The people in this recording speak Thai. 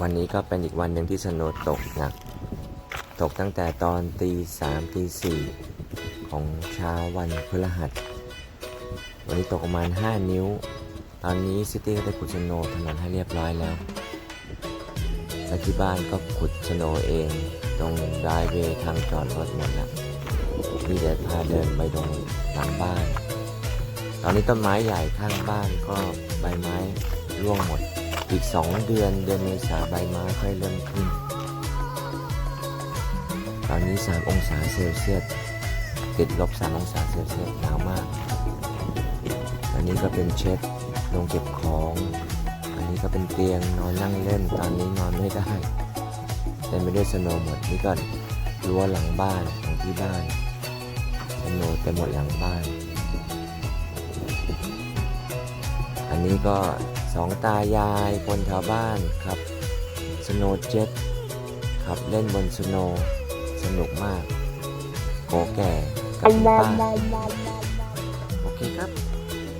วันนี้ก็เป็นอีกวันหนึ่งที่สโนตกหนัก ตกตั้งแต่ตอนตีสามตีสี่ของเช้าวันพฤหัส วันนี้ตกประมาณ 5 นิ้ว ตอนนี้ซิตี้ก็ได้ขุดสโนถนนให้เรียบร้อยแล้วและที่บ้านก็ขุดสโนเอง ตรงไดเวย์ทางจอดรถหมดแล้วพี่จะพาเดินไปตรงหลังบ้าน ตอนนี้ต้นไม้ใหญ่ข้างบ้านก็ใบไม้ร่วงหมด อีก2เดือนเดือนเมษาใบไม้ค่อยเริ่มขึ้น ตอนนี้ 3 องศาเซลเซียสติดลบ 3 องศาเซลเซียสหนาวมาก อันนี้ก็เป็นเช็ดลงเก็บของ อันนี้ก็เป็นเตียงนอนนั่งเล่น ตอนนี้นอนไม่ได้เต็มไปด้วยสโนว์หมดนี่ก็รั้วหลังบ้านของที่บ้านสโนว์เต็มหมดหลังบ้าน อันนี้ก็ สองตายายคนแถวบ้านครับสโนว์เจ็ตขับเล่นบนสโนว์สนุกมากโกแก่กับป้า